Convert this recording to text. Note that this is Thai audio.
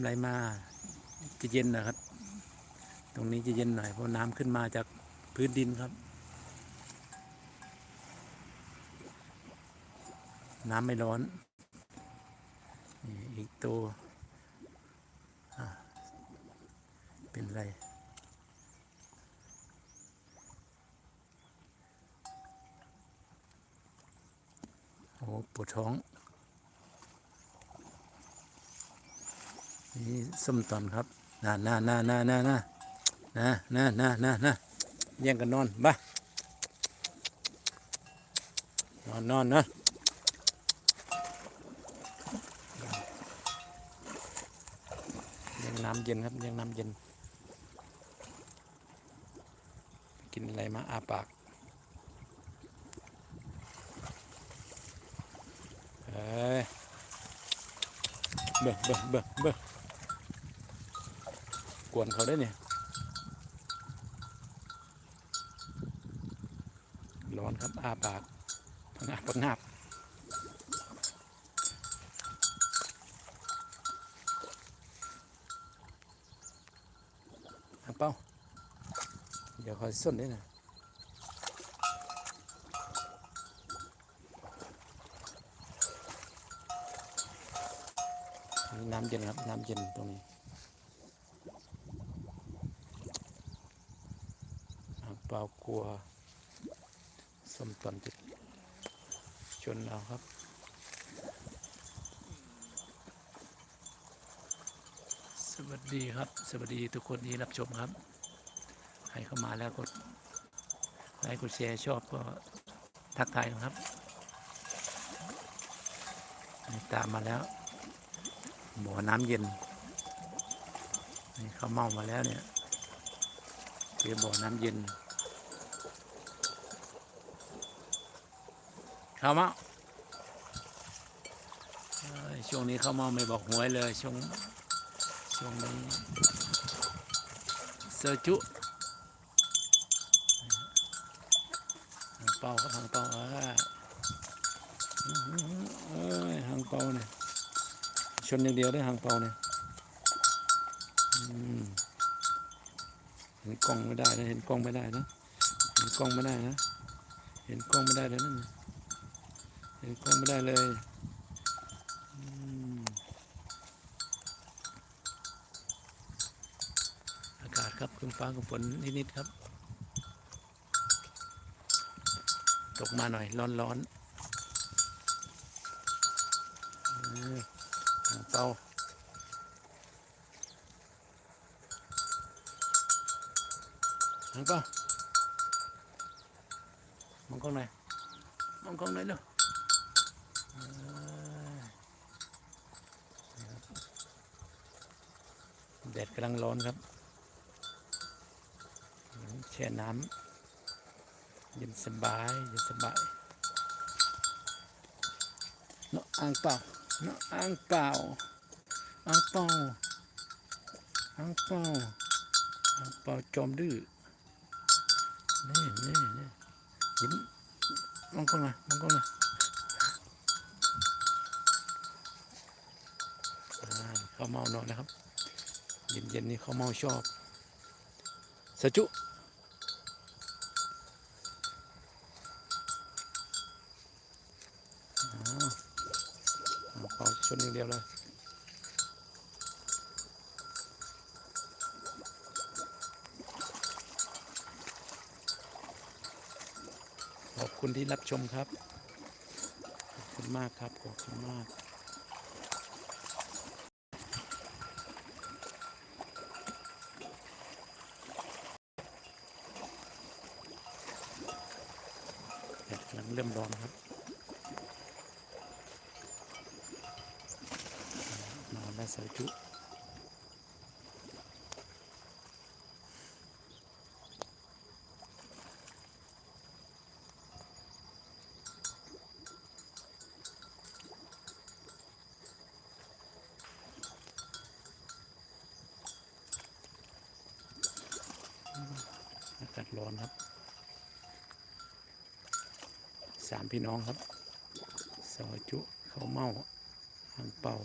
ไหลมาจะเย็นนะครับ ตรงนี้จะเย็นหน่อยเพราะน้ำขึ้นมาจากพื้นดินครับ น้ำไม่ร้อนอีกตัวเป็นไรโอ้ปวดท้อง นี่ส้มตอนครับน่าน่าน่าน่าน่าน่าน่าน่าน่าน่าน่าแย่งกันนอนบ้านอนนอนนะย่งน้ำเย็นครับย่งน้ำเย็น กินอะไรมาอาปากเอ้ยเบิ่งเบิ่งเบิ่งเบิ่ง วนเขาได้เนี่ยร้อนครับอาปากพังาบพังาบเอาเป้า เดี๋ยวคอยส้นด้วยนะน้ำเย็นครับ น้ำเย็นตรงนี้อ่าง เปล่ากลัวส้มตอนจิตชนเราครับ สวัสดีครับ สวัสดีทุกคนที่รับชมครับ ใครเข้ามาแล้วกดไลค์กดแชร์ชอบก็ทักทายนะครับ ตามมาแล้วบ่อน้ำเย็นนี่เขาเมามาแล้วเนี่ยเจอบ่อน้ำเย็น ข้ามาเอ้ยช่วงนี้เขาเมาไม่บอกหวยเลย ช่วงช่วงนี้เซอร์จุหางเป่าครับหางเป่าเอออื้อหือเอ้ยหางเป่าเนี่ยชนอย่างเดียวได้หางเป่าเนี่ยเห็นกล้องไม่ได้นะเห็นกล้องไม่ได้นะเห็นกล้องไม่ได้นะเห็นกล้องไม่ได้เลยนั่น น่ะเห็นกล้องไม่ได้เลยอากาศครับครึ้มฟ้าครึ้มฝนนิดๆครับ ตกมาหน่อยร้อนๆเออหางเป่าหางเป่ามองกล้องหน่อยมองกล้องหน่อยเร็ว แดดกำลังร้อนครับ แช่น้ำเย็นสบายเย็นสบายเนาะอ่างเปล่าเน้องอ่างเปล่าอ่างเปล่าอ่างเปล่าอ่างเปล่าจอมดื้อนี่นี่นี่ยิ้มมองกล้องหน่อยมองกล้องหน่อยอ่าเขาเมาหน่อยนะครับ เย็นเย็นๆนี่เขาเมาชอบสะจุเอาเป่าชนอย่างเดียวเลยขอบคุณที่รับชมครับ ขอบคุณมากครับ ขอบคุณมาก แดดกำลังเริ่มร้อนครับ นอนได้สายจุอากาศร้อนครับ สามพี่น้องครับซอยจุเขาเมาหางเป่า